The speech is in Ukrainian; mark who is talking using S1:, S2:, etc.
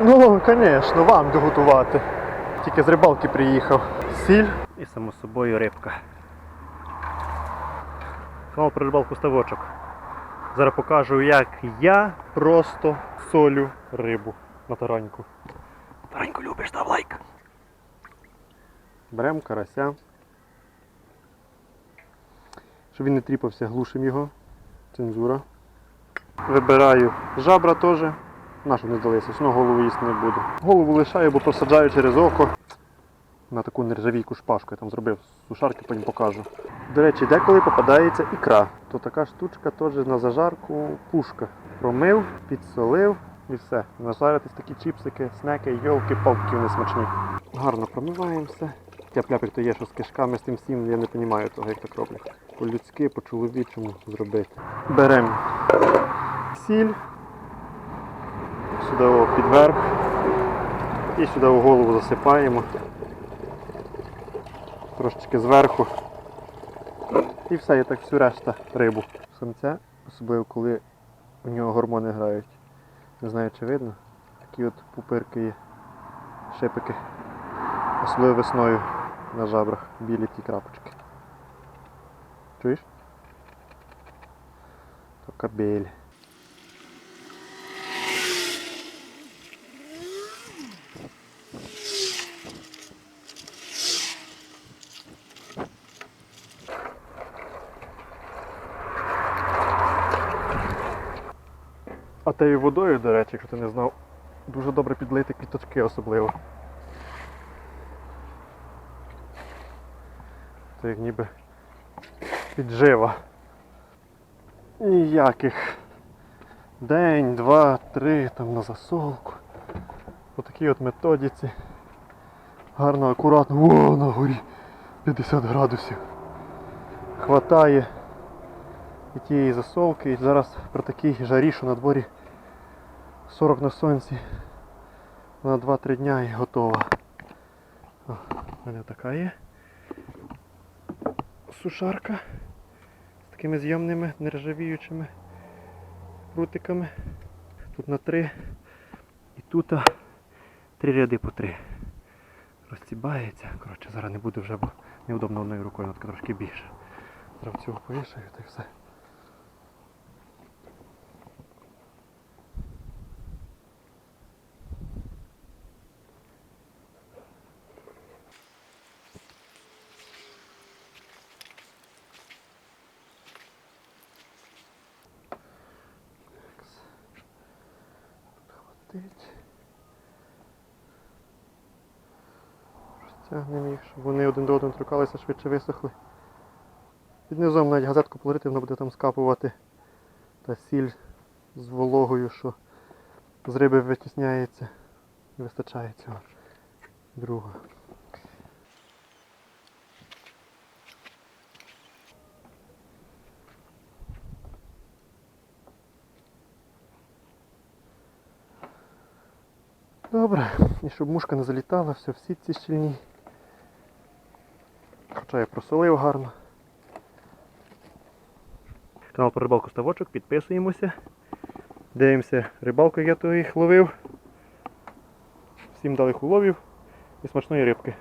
S1: Ну, звісно, вам доготувати. Тільки з рибалки приїхав. Сіль і само собою рибка. Канал про рибалку ставочок. Зараз покажу, як я просто солю рибу на тараньку. Тараньку любиш, став лайк. Беремо карася. Щоб він не тріпався, глушимо його. Цензура. Вибираю жабра теж. Нашу не здалися, все голову їсти не буду. Голову лишаю, бо просаджаю через око. На таку нержавійку шпажку я там зробив сушарки, потім покажу. До речі, деколи попадається ікра. То така штучка теж на зажарку пушка. Промив, підсолив і все. Нажаритись такі чіпсики, снеки, йолки, палки вони смачні. Гарно промиваємо все. Тяп-ляпик то є, що з кишками з тим всім, я не розумію того, як так роблять. По-людськи, по-чоловічому зробити. Беремо сіль, сюди підверх і сюди в голову засипаємо. Трошечки зверху. І все, і так всю решта рибу. Самця, особливо коли у нього гормони грають. Не знаю чи видно. Такі от пупирки є, шипики. Особливо весною на жабрах, білі ті крапочки. Чуєш? То кабель. А тією водою, до речі, якщо ти не знав, дуже добре підлити квіточки особливо. Це як ніби піджива. Ніяких. День, два, три там на засолку. По такій от методіці. Гарно, акуратно. О, на горі 50 градусів. Хватає і тієї засолки. І зараз при такій жарі, що на дворі 40 на сонці. На 2-3 дня і готова. О, мене така є сушарка з такими зйомними нержавіючими прутиками. Тут на три і тут три ряди по три. Розцібається. Коротше, зараз не буду вже, бо неудобно одною рукою, трошки більше. Зараз цього повішаю та й все. Хватить. Розтягнемо їх, щоб вони один до одного трукалися, швидше висохли. Під низом навіть газетку положити, воно буде там скапувати та сіль з вологою, що з риби витісняється. Не вистачає цього. Друга. Добре, і щоб мушка не залітала, все в сітці щільні. Хоча я просолив гарно. Канал про рибалку ставочок, підписуємося. Дивимося рибалку, я то їх ловив. Всім далих уловів і смачної рибки.